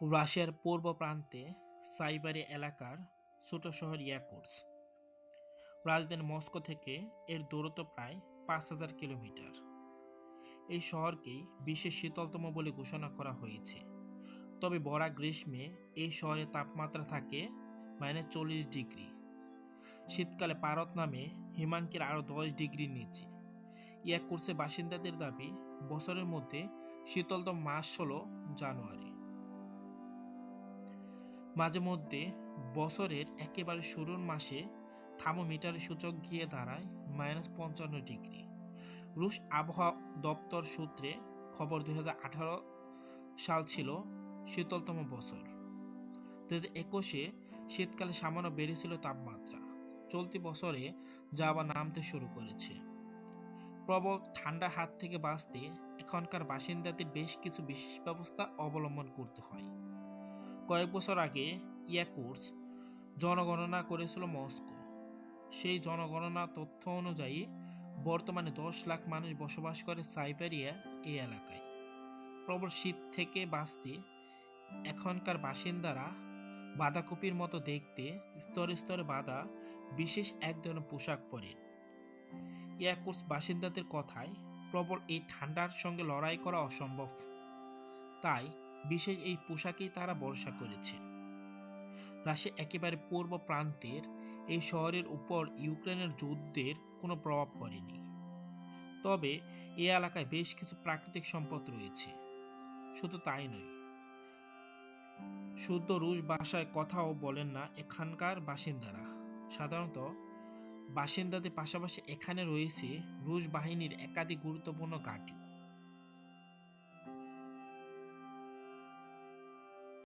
রাশিয়ার পূর্ব প্রান্তে সাইবারি এলাকার ছোট শহর ইয়াকুটস। রাজধানী মস্কো থেকে এর দূরত্ব প্রায় পাঁচ হাজার কিলোমিটার। এই শহরকেই বিশ্বের শীতলতম বলে ঘোষণা করা হয়েছে। তবে বড়া গ্রীষ্মে এই শহরের তাপমাত্রা থাকে মাইনাস চল্লিশ ডিগ্রি। শীতকালে পারত নামে হিমাঙ্কের আরও দশ ডিগ্রির নিচে। ইয়াকুটসের বাসিন্দাদের দাবি, বছরের মধ্যে শীতলতম মাস হল জানুয়ারি। মাঝে মধ্যে বছরের একেবারে শুরুর মাসে থার্মোমিটারের সূচক গিয়ে দাঁড়ায় মাইনাস পঞ্চান্ন ডিগ্রি। রুশ আবহাওয়া দপ্তর সূত্রে খবর দু হাজার আঠারো সাল ছিল শীতলতম বছর। দু হাজার একুশে শীতকালে সামান্য বেড়েছিল তাপমাত্রা। চলতি বছরে যা নামতে শুরু করেছে। প্রবল ঠান্ডা হাত থেকে বাঁচতে এখনকার বাসিন্দাদের বেশ কিছু বিশেষ ব্যবস্থা অবলম্বন করতে হয়। কয়েক বছর আগে ইয়াকুটস জনগণনা করেছিল মস্কো। সেই জনগণনা তথ্য অনুযায়ী বর্তমানে দশ লাখ মানুষ বসবাস করে সাইবেরিয়া এই এলাকায়। প্রবল শীত থেকে বাঁচতে এখনকার বাসিন্দারা বাঁধাকপির মতো দেখতে স্তরে স্তরে বাঁধা বিশেষ এক ধরনের পোশাক পরেন। ইয়াকুটস বাসিন্দাদের কথায়, প্রবল এই ঠান্ডার সঙ্গে লড়াই করা অসম্ভব। তাই বিশেষ এই পোশাকেই তারা ভরসা করেছে। রাশিয়া একেবারে পূর্ব প্রান্তের এই শহরের উপর ইউক্রেনের যুদ্ধের কোনো প্রভাব পড়েনি। তবে এই এলাকায় বেশ কিছু প্রাকৃতিক সম্পদ রয়েছে। শুধু তাই নয়, শুদ্ধ রুশ ভাষায় কথাও বলেন না এখানকার বাসিন্দারা। সাধারণত বাসিন্দাদের পাশাপাশি এখানে রয়েছে রুশ বাহিনীর একাধিক গুরুত্বপূর্ণ ঘাঁটি।